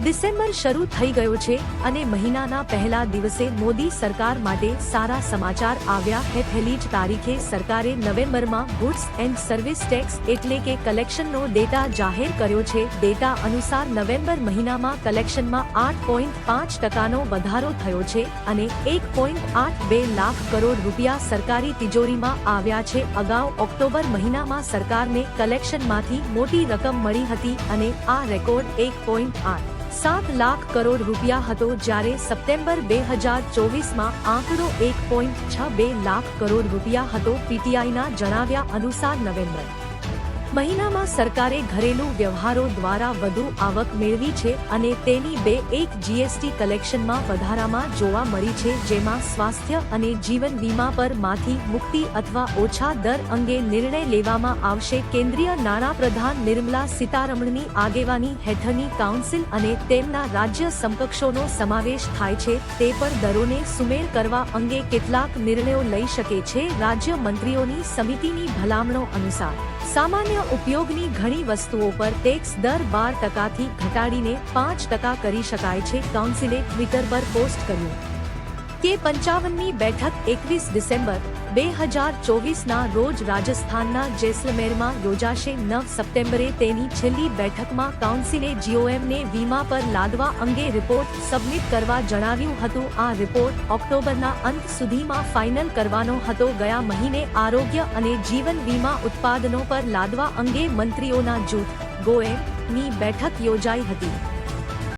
December શરૂ થઈ ગયો છે અને મહિનાના પહેલા દિવસે મોદી સરકાર માટે સારા સમાચાર આવ્યા હે પહેલી જ તારીખે સરકારે નવેમ્બરમાં ગુડ્સ એન્ડ સર્વિસ ટેક્સ એટલે કે કલેક્શનનો ડેટા જાહેર કર્યો છે. ડેટા અનુસાર નવેમ્બર મહિનામાં કલેક્શનમાં આઠ પોઈન્ટ પાંચ ટકાનો વધારો થયો છે અને એક પોઈન્ટ આઠ બે લાખ કરોડ રૂપિયા સરકારી તિજોરીમાં આવ્યા છે. અગાઉ ઓક્ટોબર મહિનામાં સરકારને કલેક્શનમાંથી મોટી રકમ મળી હતી અને આ રેકોર્ડ એક પોઈન્ટ આઠ સાત લાખ કરોડ રૂપિયા હતો જ્યારે સપ્ટેમ્બર બે હજાર ચોવીસમાં આંકડો એક પોઈન્ટ છ બે લાખ કરોડ રૂપિયા હતો પીટીઆઈના જણાવ્યા અનુસાર નવેમ્બર. મહિનામાં સરકારે ઘરેલું વ્યવહારો દ્વારા વધુ આવક મેળવી છે અને તેની બે એક જીએસટી કલેક્શનમાં વધારામાં જોવા મળી છે જેમાં સ્વાસ્થ્ય અને જીવન વીમા પરમાંથી મુક્તિ અથવા ઓછા દર અંગે નિર્ણય લેવામાં આવશે. કેન્દ્રીય નાણાપ્રધાન નિર્મલા સીતારમણની આગેવાની હેઠળની કાઉન્સિલ અને તેમના રાજ્ય સમકક્ષોનો સમાવેશ થાય છે તે પર દરોને સુમેળ કરવા અંગે કેટલાક નિર્ણયો લઈ શકે છે રાજ્ય મંત્રીઓની સમિતિની ભલામણો અનુસાર. સામાન્ય ઉપયોગની ઘણી વસ્તુઓ પર ટેક્સ દર બાર ટકાથી ઘટાડીને પાંચ ટકા કરી શકાય છે. કાઉન્સિલે ટ્વિટર પર પોસ્ટ કર્યું. કે પંચાવનમી બેઠક એકવીસ ડિસેમ્બર બે હજાર ચોવીસના રોજ રાજસ્થાનના જેસલમેરમાં યોજાશે નવ સપ્ટેમ્બરે તેની છેલ્લી બેઠકમાં કાઉન્સિલે જીઓએમને વીમા પર લાદવા અંગે રિપોર્ટ સબમિટ કરવા જણાવ્યું હતું. આ રિપોર્ટ ઓક્ટોબરના અંત સુધીમાં ફાઇનલ કરવાનો હતો. ગયા મહિને આરોગ્ય અને જીવન વીમા ઉત્પાદનો પર લાદવા અંગે મંત્રીઓના જૂથ ગોએમની બેઠક યોજાઈ હતી.